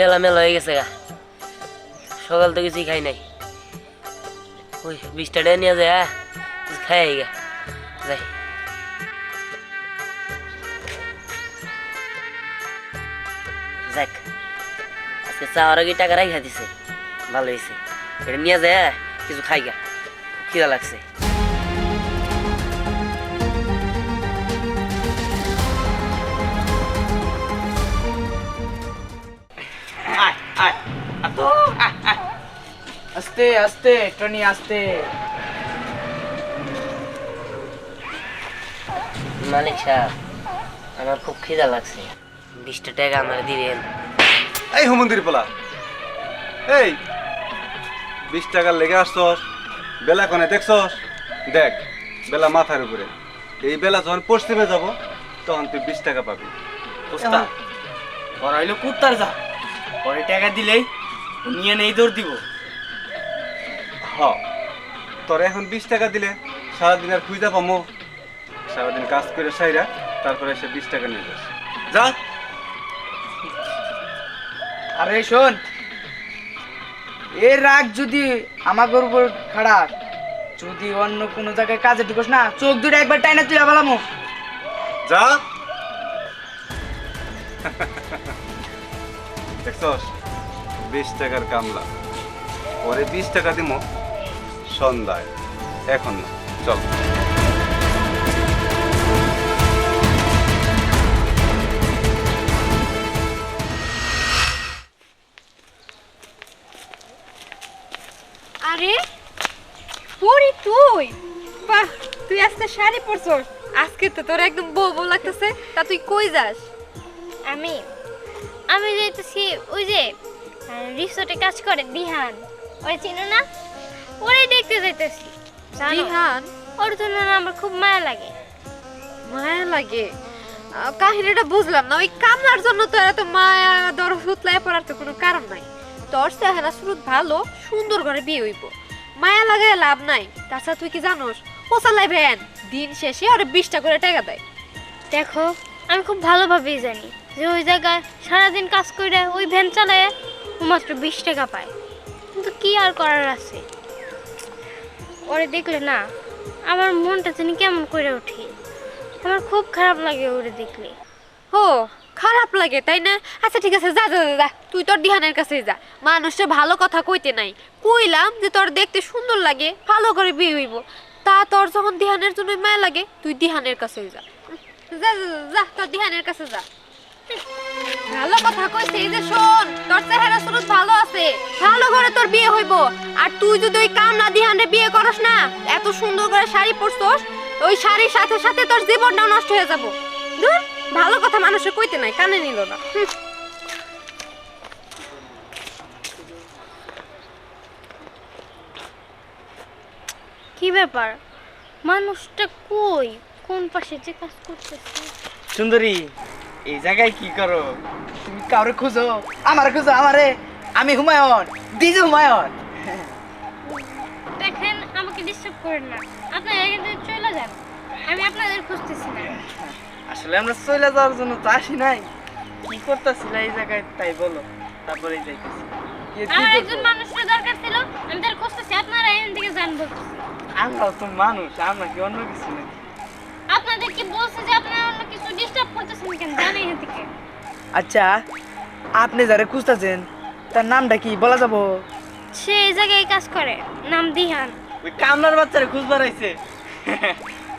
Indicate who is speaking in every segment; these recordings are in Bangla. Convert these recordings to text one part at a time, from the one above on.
Speaker 1: বেলা মেলা হয়ে গেছে গা। সকাল তো কিছুই খাই নাই। ওই বিশটা টাকা নিয়ে যায় খাই গা। যাই। যাক, আজকে চাওয়ার আগে টাকা রাখা দিছে। ভালো হয়েছে এটা নিয়ে যায়, কিছু খাই গা। খিদা লাগছে।
Speaker 2: আস্তে আস্তে টনি আস্তে।
Speaker 1: মালিক সাহেব আমার খুব খিদা লাগছে। বিশটা টাকা আমার দিবেন।
Speaker 3: এই হুমন্দির পোলা। এই বিশ টাকার লেগে আসছস বেলা কোনে দেখছস? দেখ বেলা মাথার উপরে। এই বেলা যখন পশ্চিমে যাব তখন তুই বিশ টাকা পাবি।
Speaker 2: ওস্তাদ ওরা হইল কুত্তার যা পরে টাকা দিলেই নিয়ে নেই দৌড় দিব।
Speaker 3: হ। তোর এখন বিশ টাকা দিলে সারাদিন আর খুঁজা পামো। সারাদিন কাজ করে সাইরা তারপরে সে বিশ টাকা নিয়ে যাস। যা।
Speaker 4: আরে শোন। এর রাগ যদি আমাদের উপর খাড়া যদি অন্য কোনো জায়গায় কাজে ঢুকোস না চোখ দুটো একবার টাইনা তুই বলামো
Speaker 3: যা। দেখছস? বিশ টাকার কামলা। পরে বিশ টাকা দিমো। সন্ধ্যায়। এখন না চল।
Speaker 5: আরে পরি তুই? বাহ তুই আজকে শাড়ি পরছস? আজকে তো তোর একদম বউ বউ লাগতেছে তা তুই কই যাস?
Speaker 6: আমি আমি যাইতেছি ওই যে রিসোর্টে কাজ করে বিহান। ওই চিনো না? ওরাই দেখতে যাইতেছি?
Speaker 5: বিহান
Speaker 6: ওর জন্য না আমার খুব মায়া লাগে।
Speaker 5: মায়া লাগে? কাহিনীটা বুঝলাম না। ওই কামলার জন্য তো এত মায়া দর হুতলায় পড়ার তো কোনো কারণ নাই। তোর চেহারা শুরু ভালো সুন্দর করে বিয়ে হইব। মায়া লাগায় লাভ নাই। তাছাড়া তুই কি জানোস? ও চালাই ভ্যান দিন শেষে আর বিশটা করে টাকা দেয়।
Speaker 6: দেখো আমি খুব ভালোভাবেই জানি যে ওই জায়গায় সারাদিন কাজ করে ওই ভ্যান চালায় ও মাত্র বিশ টাকা পায়। কিন্তু কি আর করার আছে? ওরে দেখলে না আমার মনটা জানি কেমন করে ওঠে আমার খুব খারাপ লাগে ওরে দেখলে।
Speaker 5: ও খারাপ লাগে তাই না? আচ্ছা ঠিক আছে যা যা যা, তুই তোর দিহানের কাছে যা। মানুষের ভালো কথা কইতে নাই। কইলাম যে তোর দেখতে সুন্দর লাগে ভালো করে বিয়ে হইব। তা তোর যখন দিহানের জন্য মায়া লাগে তুই দিহানের কাছে যা, যা, যা তোর দিহানের কাছে যা। ভালো কথা কইছে এই যে শোন তোর চেহারা স্রোত ভালো আছে ভালো করে তোর বিয়ে হইব। আর তুই যদি ওই কামনা দিহানে বিয়ে করস না এত সুন্দর করে শাড়ি পরছস ওই শাড়ির সাথে সাথে তোর জীবনটাও নষ্ট হয়ে যাব। ধুর ভালো কথা মানুষে কইতে নাই কানে নিল না।
Speaker 6: কি ব্যাপার? মানুষটা কই? কোন পাশে যে কাজ করতেছে?
Speaker 2: সুন্দরী এই জায়গায় কি করো?
Speaker 4: তুমি কাউরে খুঁজো আমার খুঁজো আমারে। আমি হুমায়ুন দিজু হুমায়ুন।
Speaker 6: দেখেন আমাকে ডিস্টার্ব করেন না। আপনারা এখান চলে যান। আমি আপনাদের খুঁজতেছি না।
Speaker 2: আসলে আমরা চলে যাওয়ার জন্য তো আসি নাই। কি করতেছিল এই জায়গায়? তাই বলো। তারপরে যাইতেছি।
Speaker 6: আমার একজন মানুষের দরকার ছিল আমি তার খুঁজতেছি আপনারা এখান থেকে যান বলতেছি।
Speaker 2: আমরাও তো মানুষ আমরা কি অন্য কিছু নাকি?
Speaker 6: আপনাদের কি বলছে যে আপনারা অন্য কিছু ডিস্টার্ব করতেছেন কেন? জানেন থেকে
Speaker 4: আচ্ছা আপনি যারা খুঁজতেছেন তার নামটা কি বলা যাব?
Speaker 6: সে এই জায়গায় কাজ করে নাম দিহান।
Speaker 2: ওই কামলার বাচ্চারে খুঁজবার আইছে।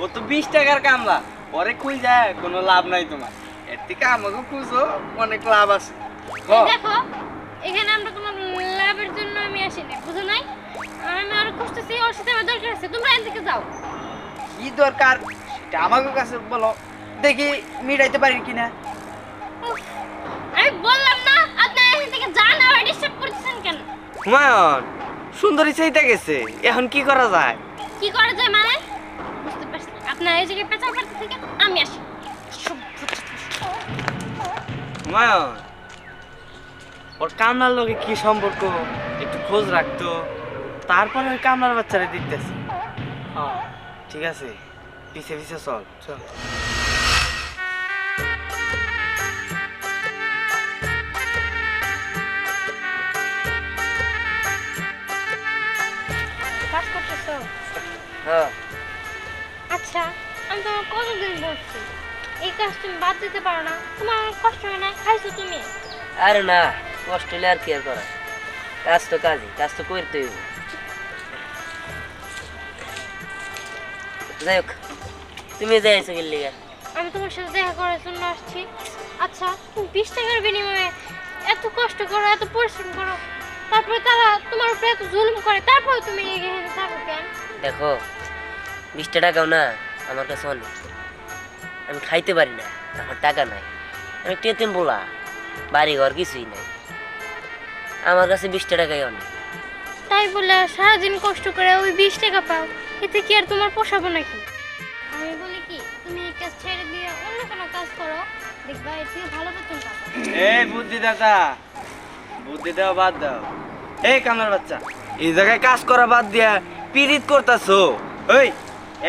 Speaker 2: ও তো বিশ টাকার কামলা। পরে খুঁজ যায় কোনো লাভ নাই তোমার। এর থেকে আমাকে খুঁজো অনেক লাভ আছে।
Speaker 6: দেখো এখানে আমরা কোনো লাভের জন্য আমি আসিনি বুঝো নাই? আমি আর খুঁজতেছি ওর সাথে আমার দরকার আছে। তোমরা এদিকে যাও।
Speaker 4: কি দরকার? আমাকে কাছে বলো দেখি মিটাইতে পারি কিনা?
Speaker 6: বললাম না আপনারা এখান থেকে যান আর ডিস্টার্ব করতেছেন কেন?
Speaker 2: হুমায়ুন সুন্দরী সেইটা গেছে এখন কি করা যায়?
Speaker 6: কি করা যায় মানে? বুঝতে পারছি। এই জায়গায় পাড়তে থেকে আমি আসি।
Speaker 2: হুমায়ুন ওর কামলার লোকে কি সম্পর্ক? একটু খোঁজ রাখতো। তারপরে ওই কামলার বাচ্চারা দেখতেছি। হ্যাঁ ঠিক আছে। পিছে পিছে চল চল
Speaker 6: কাজ করতেছো?
Speaker 1: হ্যাঁ।
Speaker 6: আচ্ছা আমি তোমার কতদিন বলছি? এই কাজ তুমি বাদ দিতে পারো না। তোমার অনেক কষ্ট হয় না খাইছো তুমি।
Speaker 1: আরে না কষ্ট হলে আর কি আর করা কাজ তো কাজই কাজ তো করতেই যাই হোক। তুমি যাই আছো গেলি
Speaker 6: আমি তোমার সাথে দেখা করার জন্য আসছি। আচ্ছা তুমি বিশ টাকার বিনিময়ে এত কষ্ট করো এত পরিশ্রম করো। তারপরে তারা তোমার উপরে এত জুলুম করে তারপরে তুমি এখানে থাকো কেন?
Speaker 1: দেখো বিশটা টাকাও না আমার কাছে অনেক। আমি খাইতে পারি না আমার টাকা নাই। আমি টেতেম বলা বাড়ি ঘর কিছুই নাই। আমার কাছে বিশটা টাকাই অনেক।
Speaker 6: তাই বলে সারাদিন কষ্ট করে ওই বিশ টাকা পাও এতে কি আর তোমার পোষাবো নাকি? আমি বলি কি তুমি এই কাজ ছেড়ে দিয়ে অন্য কোনো কাজ করো। দেখবা এর থেকে ভালো বেতন পাবো।
Speaker 2: এই বুদ্ধি দাদা বুদ্ধি দেওয়া বাদ দাও। এই কামার বাচ্চা এই জায়গায় কাজ করা বাদ দিয়া পিরিত করতাছো। ওই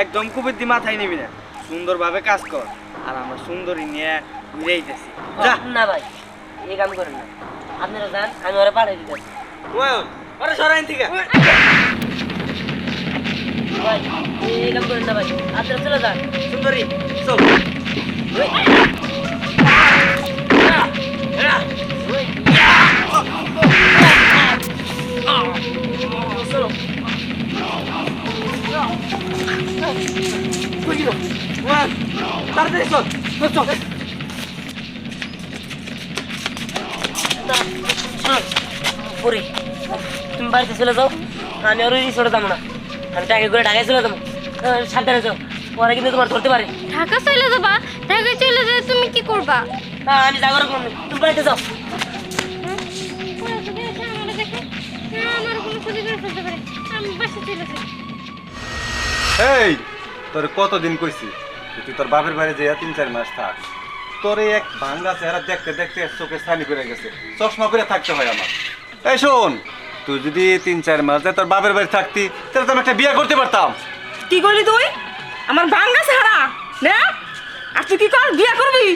Speaker 2: একদম কুবুদ্ধি মাথায় নিবি না। সুন্দরভাবে কাজ কর। আর আমরা সুন্দরী নিয়ে ঘুরে আইতেছি যা।
Speaker 1: না ভাই এই কাম করেন না। আপনারা যান আমি ওরা পাঠিয়ে দিতেছি।
Speaker 2: আরে সরাইন থেকে।
Speaker 1: ভাই এই কাম করেন না ভাই আপনারা চলে যান
Speaker 2: সুন্দরী, চল। তাড়াতাড়ি চল চল চল
Speaker 1: পুরি তুমি বাড়িতে চলে না আমি টাকা করে ঢাকায় চলে যাব আহ, যাও। পরে কিন্তু তোমার ধরতে পারে।
Speaker 6: ঢাকা চলে যাবা। ঢাকায় চলে যেয়ে তুমি কি করবা?
Speaker 1: না আমি যাবার কোনো তুমি বাড়িতে যাও।
Speaker 6: হ্যাঁ? করে
Speaker 3: এই তোর কতদিন কইছি? যে তুই তোর বাপের বাড়ি যেয়া তিন চার মাস থাক। তোর এই এক ভাঙ্গা চেহারা দেখতে দেখতে চোখে ছানি পড়ে গেছে। চশমা করে থাকতে হয় আমার। এই শোন তুই যদি তিন চার মাস তোর বাপের বাড়ি থাকতি তাহলে তো আমি একটা বিয়ে করতে পারতাম।
Speaker 7: কি করলি তুই? আমার ভাঙ্গা ছাড়া না। আর তুই কি কর? বিয়া করবি?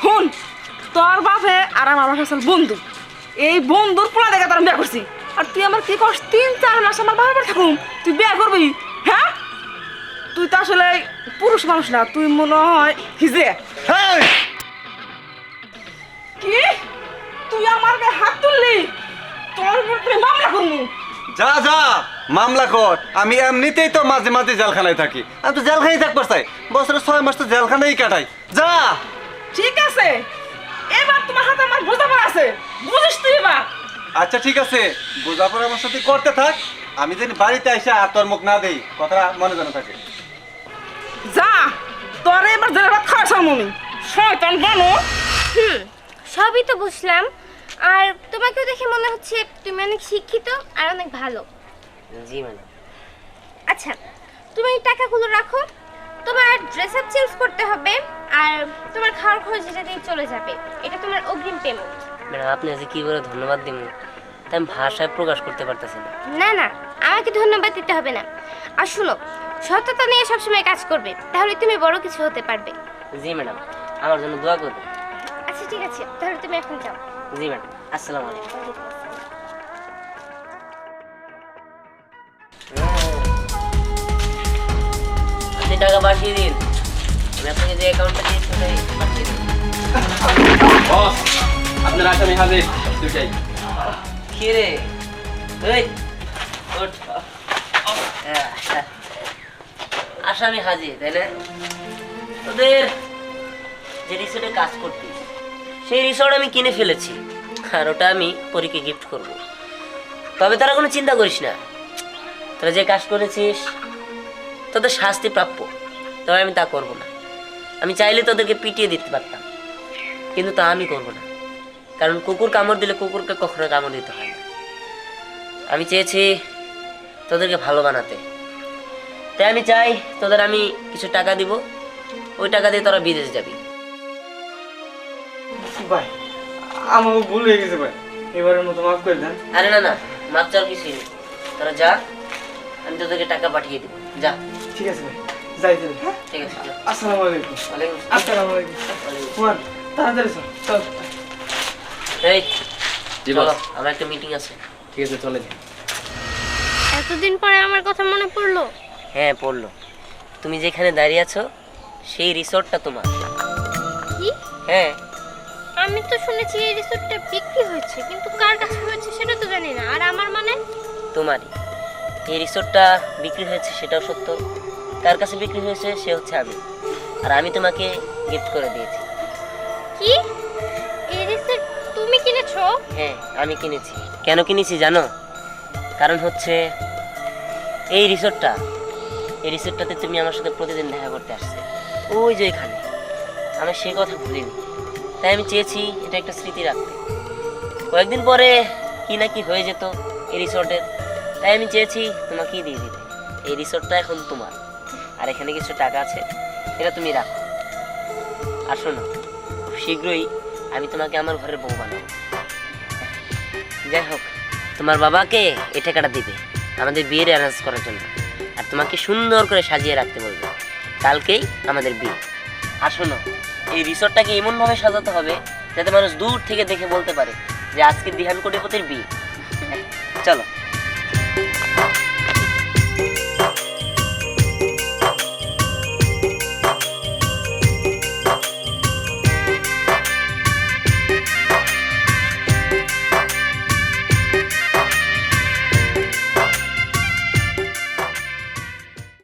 Speaker 7: শুন তোর বাপে আর আমার বাপে আসল বন্ধু। এই বন্ধুর পোলা দেখে তোর বিয়ে করছি। আর তুই আমার কি করস তিন চার মাস আমার বাড়ি থাকুন তুই বিয়ে করবি? হ্যাঁ? তুই তো আসলে পুরুষ মানুষ না তুই মনে হয় হিজে! কি? তুই আমার হাত তুললি? তোর মামলা করব।
Speaker 3: যা যা! মামলা কর। আমি এমনিতেই তো মাঝে মাঝে জেলখানায় থাকি। আমি তো জেলখানায় থাকবার চাই। বছরে ছয় মাস তো জেলখানায় কাটাই। যা!
Speaker 7: ঠিক আছে। এবার তোমার হাতে আমার বোঝাপড়া আছে। বুঝিস তুই এবার।
Speaker 3: আচ্ছা ঠিক আছে। বোঝাপড়া আমার সাথে করতে থাক। আমি যেন বাড়িতে এসে আর তোর মুখ না দেই কথা মনে জানা থাকে।
Speaker 7: যা! তোরে এবার জেলে ভাত খাওয়া সামনি শয়তান বানো
Speaker 6: হুম সবই তো বুঝলাম। আর তোমাকেও দেখে মনে হচ্ছে তুমি অনেক শিক্ষিত আর অনেক ভালো।
Speaker 1: জি ম্যাডাম
Speaker 6: আচ্ছা তুমি এই টাকাগুলো রাখো তোমার ড্রেস আপ চেঞ্জ করতে হবে আর তোমার খাওয়ার খরচ যেটা দিয়ে চলে যাবে এটা তোমার অগ্রিম পেমেন্ট
Speaker 1: ম্যাডাম আপনি আজকে কি করে ধন্যবাদ দিব তাই আমি ভাষায় প্রকাশ করতে পারতেছি না।
Speaker 6: না না আমাকে ধন্যবাদ দিতে হবে না। আর শুনো সততা নিয়ে সবসময় কাজ করবে তাহলে তুমি বড় কিছু হতে পারবে।
Speaker 1: জি ম্যাডাম আমার জন্য দোয়া করবেন।
Speaker 6: আচ্ছা ঠিক আছে তাহলে তুমি এখন যাও।
Speaker 1: জি ম্যাডাম আসসালামু আলাইকুম। টাকা পাঠিয়ে দিন। আমি আপনাকে যে অ্যাকাউন্টটা দিয়েছি ওটাই পাঠিয়ে দিন।
Speaker 8: বস আপনার আসামি হাজির দুটাই
Speaker 1: কি রে? এই ওঠ। হ্যাঁ। আসামি হাজির তাই না? তোদের যে রিসোর্টে কাজ করতিস সেই রিসোর্ট আমি কিনে ফেলেছি আর ওটা আমি পরীকে গিফট করব। তবে তারা কোনো চিন্তা করিস না। তোরা যে কাজ করেছিস তোদের শাস্তি প্রাপ্য। তবে আমি তা করব না। আমি চাইলে তোদেরকে পিটিয়ে দিতে পারতাম। কিন্তু তা আমি করব না। কারণ কুকুর কামড় দিলে কুকুরকে কখনো কামড় দিতে হয় না। আমি চেয়েছি তোদেরকে ভালো বানাতে। তাই আমি চাই তোদের আমি কিছু টাকা দিব। ওই টাকা দিয়ে তোরা বিদেশ যাবি।
Speaker 2: ভাই আমার ভুল হয়ে গেছে ভাই। এবারের মতো মাফ করে দেন।
Speaker 1: আরে না না মাপ চাওয়ার কিছুই নেই। তোরা যা আমি তোদেরকে টাকা পাঠিয়ে দিব। যা।
Speaker 2: ঠিক আছে ভাই যাই তাহলে। হ্যাঁ?
Speaker 1: ঠিক আছে
Speaker 2: আসসালামু আলাইকুম।
Speaker 1: ওয়ালাইকুম আসসালাম।
Speaker 2: আসসালামু আলাইকুম।
Speaker 1: ওয়ালাইকুম
Speaker 2: তাড়াতাড়ি চল চল।
Speaker 1: আসসালাম। এই
Speaker 8: জি
Speaker 1: চলো আমার একটা মিটিং আছে।
Speaker 8: ঠিক আছে চলে
Speaker 6: এতদিন পরে আমার কথা মনে পড়ল।
Speaker 1: হ্যাঁ পড়ল। তুমি যেখানে দাঁড়িয়ে আছো সেই রিসোর্টটা তোমার।
Speaker 6: কি?
Speaker 1: হ্যাঁ।
Speaker 6: আমি তো শুনেছি এই রিসোর্টটা বিক্রি হয়েছে কিন্তু কার কাছে হয়েছে সেটা তো জানি না। আর আমার মানে?
Speaker 1: তোমারই। এই রিসোর্টটা বিক্রি হয়েছে সেটাও সত্য। কার কাছে বিক্রি হয়েছে সে হচ্ছে আমি। আর আমি তোমাকে গিফট করে দিয়েছি।
Speaker 6: কি? এই রিসোর্ট তুমি কিনেছো?
Speaker 1: হ্যাঁ আমি কিনেছি। কেন কিনেছি জানো? কারণ হচ্ছে এই রিসোর্টটা এই রিসোর্টটাতে তুমি আমার সাথে প্রতিদিন দেখা করতে আসছে ওই যে এখানে। আমি সেই কথা ভুলিনি। তাই আমি চেয়েছি এটা একটা স্মৃতি রাখতে। কয়েকদিন পরে কি না কি হয়ে যেত এই রিসোর্টের তাই আমি চেয়েছি তোমাকেই দিয়ে দিতে। এই রিসোর্টটা এখন তোমার। আর এখানে কিছু টাকা আছে, এটা তুমি রাখো। আর শোনো, খুব শীঘ্রই আমি তোমাকে আমার ঘরের বউ বানাবো। যাই হোক, তোমার বাবাকে এ টাকাটা দিবে, আমাদের বিয়ের অ্যারেঞ্জ করার জন্য। আর তোমাকে সুন্দর করে সাজিয়ে রাখতে বলবে, কালকেই আমাদের বিয়ে। আর শোনো, এই রিসোর্টটাকে এমনভাবে সাজাতে হবে যাতে মানুষ দূর থেকে দেখে বলতে পারে যে আজকে দিহান কোটিপতির বিয়ে। চলো।